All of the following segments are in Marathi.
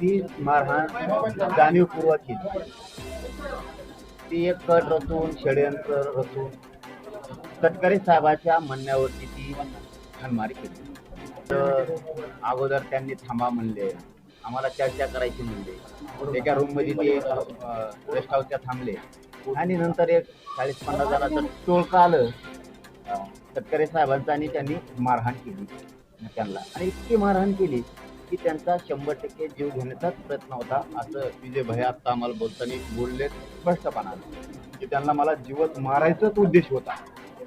ती मारहाण जाणीवपूर्वक केली. ती एक कट रचून षडयंत्र रचून तटकरे साहेबाच्या म्हणण्यावरती ती हाणमारी केली. तर अगोदर त्यांनी थांबा म्हणले आम्हाला चर्चा करायची म्हणले. एका रूममध्ये ते रेस्ट हाऊसच्या थांबले. आणि नंतर एक चाळीस पन्नास जणांचं टोळकं आलं. तटकरे साहेबांचा आणि त्यांनी मारहाण केली. त्यांना. आणि इतकी मारहाण केली की त्यांचा शंभर टक्के जीव घेण्याचाच प्रयत्न होता. असं विजय भैया आता आम्हाला बोलताना बोलले स्पष्टपणाने. की त्यांना मला जीवत मारायचाच उद्देश होता.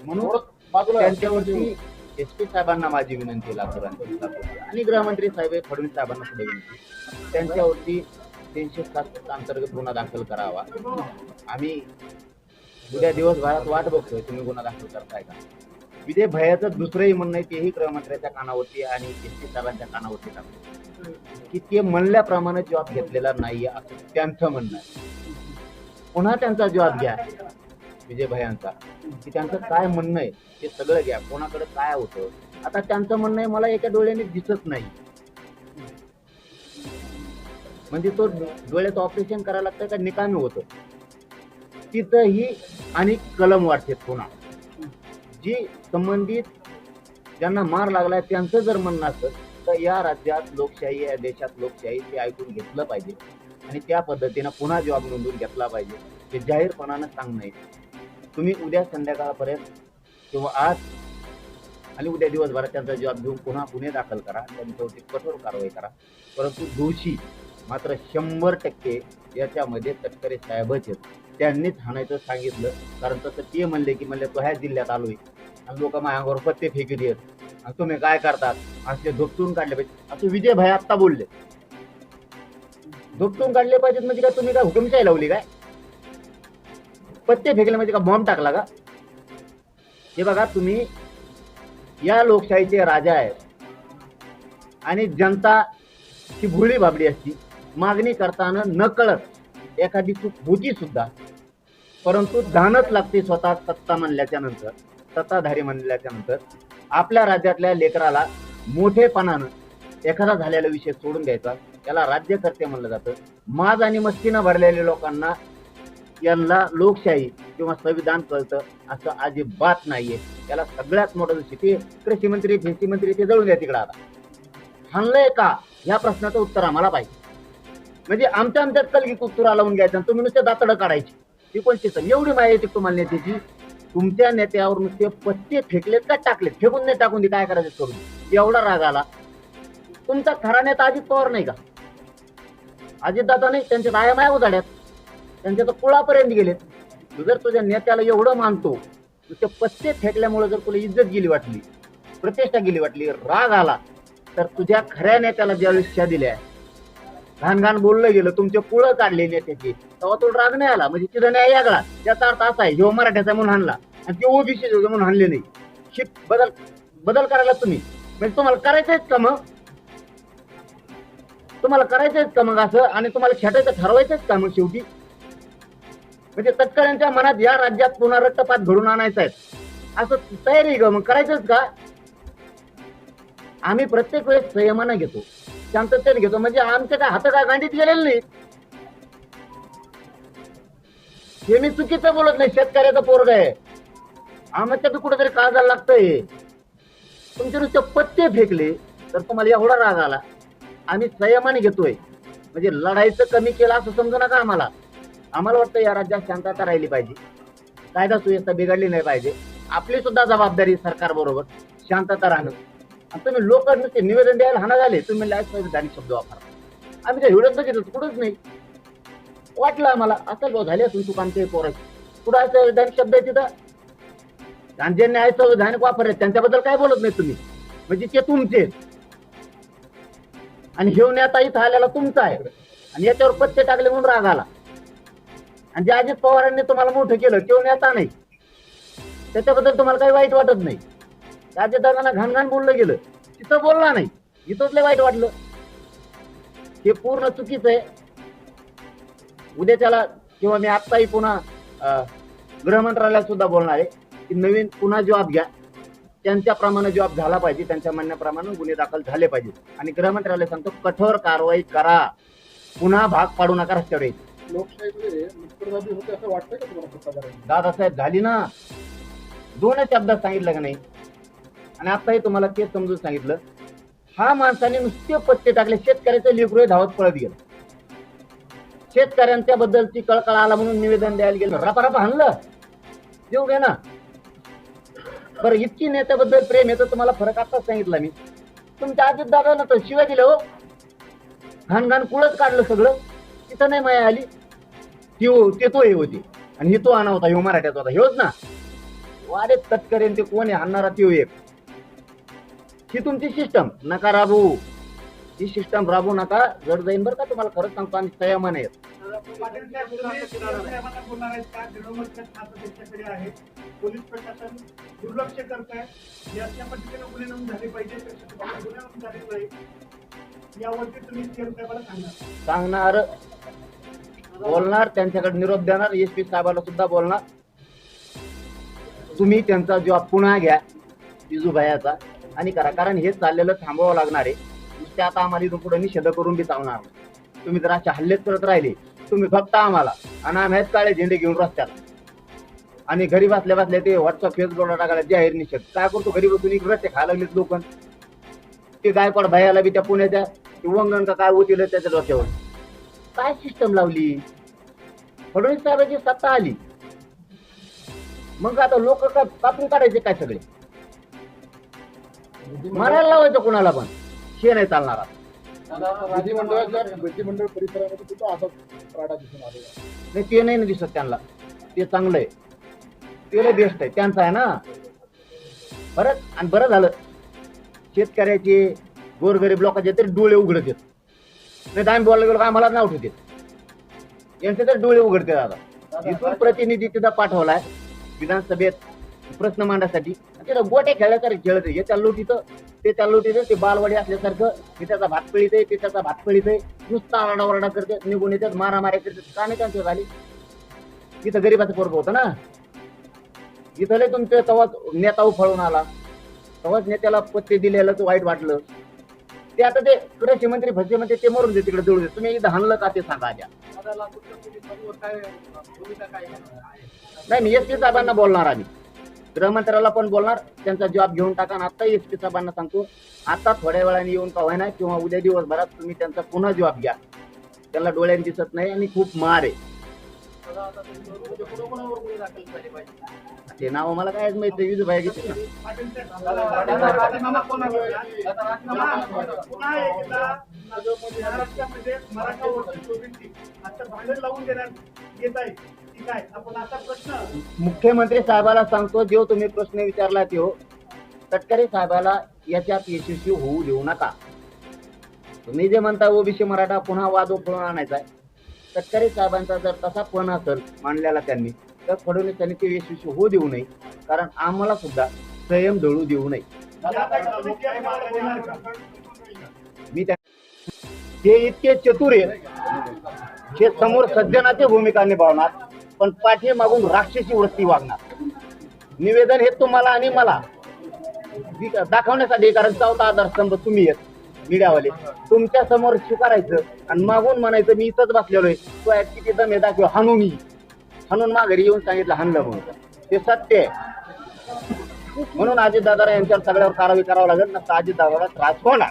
म्हणून त्यांच्यावरती एस पी साहेबांना माझी विनंती लातूरांची आणि गृहमंत्री साहेब फडणवीस साहेबांना पुढे विनंती त्यांच्यावरती तीनशे सात अंतर्गत गुन्हा दाखल करावा. आम्ही उद्या दिवसभरात वाट बघतोय तुम्ही गुन्हा दाखल करताय का? विजय भयाचं दुसरंही म्हणणं आहे तेही गृहमंत्र्याच्या कानावरती आणि सरांच्या कानावरती टाकतो की ते म्हणल्याप्रमाणे जॉब घेतलेला नाहीये असं त्यांचं म्हणणं आहे. पुन्हा त्यांचा जॉब घ्या विजय भयांचा की त्यांचं काय म्हणणं आहे ते सगळं घ्या. कोणाकडे काय होतं? आता त्यांचं म्हणणं आहे मला एका डोळ्याने दिसत नाही. म्हणजे तो डोळ्याचं ऑपरेशन करायला लागतं का? निकामी होतं. तिथंही आणि कलम वाढते पुन्हा. जी संबंधित ज्यांना मार लागलाय त्यांचं जर म्हणणं असतं तर या राज्यात लोकशाही या देशात लोकशाही ते ऐकून घेतलं पाहिजे. आणि त्या पद्धतीनं पुन्हा जॉब नोंदवून घेतला पाहिजे हे जाहीरपणानं सांगणं तुम्ही उद्या संध्याकाळपर्यंत किंवा आज आणि उद्या दिवसभरात त्यांचा जॉब घेऊन पुन्हा गुन्हे दाखल करा त्यांच्यावरती कठोर कारवाई करा. परंतु दोषी मात्र शंभर टक्के याच्यामध्ये तटकरे साहेबच आहेत. त्यांनीच हाणायचं सांगितलं कारण तसं ते म्हणले की म्हणले तो ह्या जिल्ह्यात आलोय. आणि लोक माझ्या अंगावर पत्ते फेकी देत आणि तुम्ही काय करतात? असे झोपटून काढले पाहिजे असं विजय भाई आत्ता बोलले. झोपटून काढले पाहिजेत म्हणजे काय तुम्ही काय हुकुमशाही लावली काय? पत्ते फेकले म्हणजे का बॉम्ब टाकला का? हे बघा तुम्ही या लोकशाहीचे राजा आहेत आणि जनता ही भुळी बाबडी असती. मागणी करताना न कळत एखादी चूक होती सुद्धा. परंतु धानच लागते स्वतः सत्ता म्हणल्याच्या नंतर सत्ताधारी म्हणल्याच्यानंतर आपल्या राज्यातल्या लेकराला मोठेपणानं एखादा झालेला विषय सोडून द्यायचा. त्याला राज्यकर्ते म्हणलं जातं. माज आणि मस्तीनं भरलेल्या लोकांना यांना लोकशाही किंवा संविधान कळतं असं अजिबात नाहीये. त्याला सगळ्यात मोठं जशी ते कृषी मंत्री फेसी मंत्री ते जळून द्या तिकडं आता. हाणलंय का? या प्रश्नाचं उत्तर आम्हाला पाहिजे. म्हणजे आमच्या आमच्यात कलगीत उत्तरा लावून घ्यायचं आणि तुम्ही नुसते दातडं काढायची. ती पण सिस्टम एवढी माहिती तुम्हाला नेत्याची तुमच्या नेत्यावर नुसते पत्ते फेकलेत का टाकले फेकून नाही टाकून दे काय करायचं करून? एवढा राग आला. तुमचा खरा नेता अजित पवार नाही का? अजितदादा नाही त्यांच्या दाया माया उजाड्यात. त्यांच्या तर कुळापर्यंत गेलेत. तू जर तुझ्या नेत्याला एवढं मानतो ते पत्ते फेकल्यामुळे जर तुला इज्जत गेली वाटली प्रतिष्ठा गेली वाटली राग आला तर तुझ्या खऱ्या नेत्याला ज्यावेळेस शिक्षा दिल्या घाण घाण बोललं गेलं तुमचे कुळं काढले नेत्याचे. तेव्हा तो राग नाही आला. म्हणजे तिथं न्याय यागळा त्याचा अर्थ असा आहे जेव्हा मराठ्याचा म्हणून हाणला आणि ते ओबीसी म्हणून हाणले नाही. शिक बदल बदल करायला तुम्ही. म्हणजे तुम्हाला करायचंच का मग? तुम्हाला करायचंच का मग असं? आणि तुम्हाला छाटायचं ठरवायचंच का मग शेवटी? म्हणजे तत्कालीनच्या मनात या राज्यात पुन्हा रक्तपात घडून आणायचा आहे. असं तयारी ग मग? करायचंच का? आम्ही प्रत्येक वेळेस संयमानं घेतो. शांततेत घेतो. म्हणजे आमच्या काय हात काय गांडीत गेलेले नाही हे मी चुकीचं बोलत नाही. शेतकऱ्याचं पोरग आहे. आमच्या बी कुठेतरी काळजाला लागतंय. तुमचे नुसते पत्ते फेकले तर तुम्हाला एवढा राग आला. आम्ही संयमाने घेतोय. म्हणजे लढाईचं कमी केलं असं समजू नका आम्हाला. आम्हाला वाटतं या राज्यात शांतता राहिली पाहिजे. कायदा सुव्यवस्था बिघडली नाही पाहिजे. आपली सुद्धा जबाबदारी सरकार बरोबर. शांतता राहणं. आणि तुम्ही लोक नुसते निवेदन द्यायला हाना झाले तुम्ही लाईफ संविधानिक शब्द वापरा. आम्ही त्या व्हिडिओत बघितलं कुठंच नाही. वाटलं आम्हाला असं भाऊ झाले असून चुकान ते पोराची कुठं आहे संविधानिक शब्द आहे तिथं? आणि जे न्याय संविधानिक वापर आहेत त्यांच्याबद्दल काय बोलत नाही तुम्ही? म्हणजे ते तुमचे. आणि घेऊन आता इथं आलेला तुमचा आहे. आणि याच्यावर पत्ते टाकले म्हणून राग आला. आणि जे अजित पवारांनी तुम्हाला मोठं केलं किंवा नेता नाही. त्याच्याबद्दल तुम्हाला काही वाईट वाटत नाही. अजित दादांना घाण घाण बोललं गेलं. तिथं बोलला नाही. इथंच लय वाईट वाटलं. हे पूर्ण चुकीचं आहे. उद्या त्याला किंवा मी आत्ताही पुन्हा गृहमंत्रालयात सुद्धा बोलणार आहे की नवीन पुन्हा जॉब घ्या. त्यांच्याप्रमाणे जॉब झाला पाहिजे. त्यांच्या म्हणण्याप्रमाणे गुन्हे दाखल झाले पाहिजे. आणि गृहमंत्र्याला सांगतो कठोर कारवाई करा. पुन्हा भाग पाडू नका रस्त्यावर दादासाहेब झाली ना. दोनच शब्दात सांगितलं का नाही? आणि आताही तुम्हाला तेच समजून सांगितलं. हा माणसाने नुसते पत्ते टाकले शेतकऱ्याचे लेकरू धावत पळत गेलं. शेतकऱ्यांच्या बद्दलची कळकळ आला म्हणून निवेदन द्यायला गेलं. रपारपा हाणलं. देऊ घे ना. बरं इतकी नेत्याबद्दल प्रेम येतं तुम्हाला फरक आताच सांगितला मी. तुमच्या आजीत दादा ना तर शिवाय दिलं हो. घाण घाण कुळच काढलं सगळं. तिथं नाही माया आली. ती हो, ते तो हे होती. आणि ही तो आणा होता ह्यो मराठ्याचा होता. ह्योच ना. वारे तटकरेन ते कोण आहे? हाणणारा त्यो एक. ही तुमची सिस्टम नका राबू ही सिस्टम राबू नका. जड जाईन बरं का तुम्हाला. खरंच सांगतो आणि संयमान आहेत पाटील साहेब, तुम्ही साहेबांना बोलणार आहेत का? खातं त्यांच्याकडे आहे. पोलीस प्रशासन दुर्लक्ष करत आहे या पद्धतीने गुन्हे नोंद झाले पाहिजे गुन्हे नोंद झाले नाही यावरती तुम्ही सीएम सांगणार सांगणार बोलणार त्यांच्याकडे निरोप देणार एस पी साहेबाला सुद्धा बोलणार. तुम्ही त्यांचा जॉब पुन्हा घ्या जिजूभायाचा आणि करा. कारण हे चाललेलं थांबवावं लागणार आहे. नुसते आता आम्हाला इथून पुढे निषेध करून बी चालणार तुम्ही जर असे हल्लेच करत राहिले तुम्ही फक्त आम्हाला आणि आम्ही काळे झेंडे घेऊन रस्त्याला आणि घरी बसल्या बसल्या ते व्हॉट्सअप फेसबुकला टाकायला जाहीर निषेध. काय करतो घरी बसून इकडे रस्ते खायला लागलेत लोक. ते गायकवाड भयाला बी त्या पुण्याच्या ते वंगण का काय होतील त्याच्या डोक्यावर. काय सिस्टम लावली? फडणवीस साहेबांची सत्ता आली. मग आता लोक कापून काढायचे काय सगळे? मारायला लावायचं कोणाला पण. हे नाही चालणार. विधिमंडळाच्या विधिमंडळ परिसरामध्ये दिसून आलेला. नाही ते नाही ना दिसत त्यांना. ते चांगलं आहे. ते लय बेस्ट आहे. त्यांचं आहे ना. बरं आणि बरं झालं. शेतकऱ्याचे गोरगरीब लोकांचे तरी डोळे उघडत आहेत. नाही तर आम्ही बोलायला गेलो का आम्हाला नाव ठेवते. यांचे तर डोळे उघडते आता इथून प्रतिनिधी तिथं पाठवलाय. विधानसभेत प्रश्न मांडण्यासाठी तिथं गोटे खेळल्यासारखे खेळत. हे चाललो तिथं ते चाललो तिथं ते बालवाडी असल्यासारखं हे त्याचा भात पळीत आहे ते त्याचा भात पळीत आहे. नुसता आरडाओरडा करते निघून येतात मारामाऱ्या करतात का नाही त्यांचं झाली. इथं गरीबाचं पोरग होतं ना? इथं लय तुमचं तेव्हाच नेता उफाळून आला. तेव्हाच नेत्याला पत्ते दिलेलं वाईट वाटलं. ते आता ते कृषी मंत्री भजी मंत्री ते मरून दे तिकडे दळू दे तुम्ही इथं हाणलं का ते सांगा आद्या नाही मी एस पी साहेबांना बोलणार आम्ही. गृहमंत्र्याला पण बोलणार. त्यांचा जॉब घेऊन टाका आता एस पी साहेबांना सांगतो आता थोड्या वेळाने येऊन का होईना किंवा उद्या दिवसभरात तुम्ही त्यांचा पुन्हा जॉब घ्या. त्यांना डोळ्यात दिसत नाही आणि खूप मार आहे. ते नाव मला काय माहीत नाही विजूभाई घेतली महाराष्ट्रामध्ये मराठा भांडण लावून देण्यात येत आहे. मुख्यमंत्री साहेबाला सांगतो जो तुम्ही प्रश्न विचारला तो तटकरे साहेबाला याच्यात यशस्वी होऊ देऊ नका. तुम्ही जे म्हणता ओबीसी मराठा पुन्हा वाद उफळून आणायचा आहे. तटकरे साहेबांचा जर तसा पण असेल मांडलेला त्यांनी तर फडणवीस त्यांनी ते यशस्वी होऊ देऊ नये कारण आम्हाला सुद्धा संयम धळू देऊ नये. मी त्या ते इतके चतुर आहेत हे समोर सज्जनाची भूमिका निभावणार. पण पाठीमागून राक्षसी वृत्ती वागणार. निवेदन हे तुम्हाला आणि मला. दाखवण्यासाठी कारण चौथा आधारस्तंभ तुम्ही आहेत मीडियावाले. तुमच्यासमोर स्वीकारायचं आणि मागून म्हणायचं मी इथंच बसलेलो आहे. तो आहे किती दम आहे दाखव हाणून ये. हाणून माघारी येऊन सांगितलं हाणलं म्हणून. ते सत्य आहे. म्हणून अजितदादा यांच्यावर सगळ्यावर कारवाई करावं लागेल नसतं अजितदादाला त्रास होणार.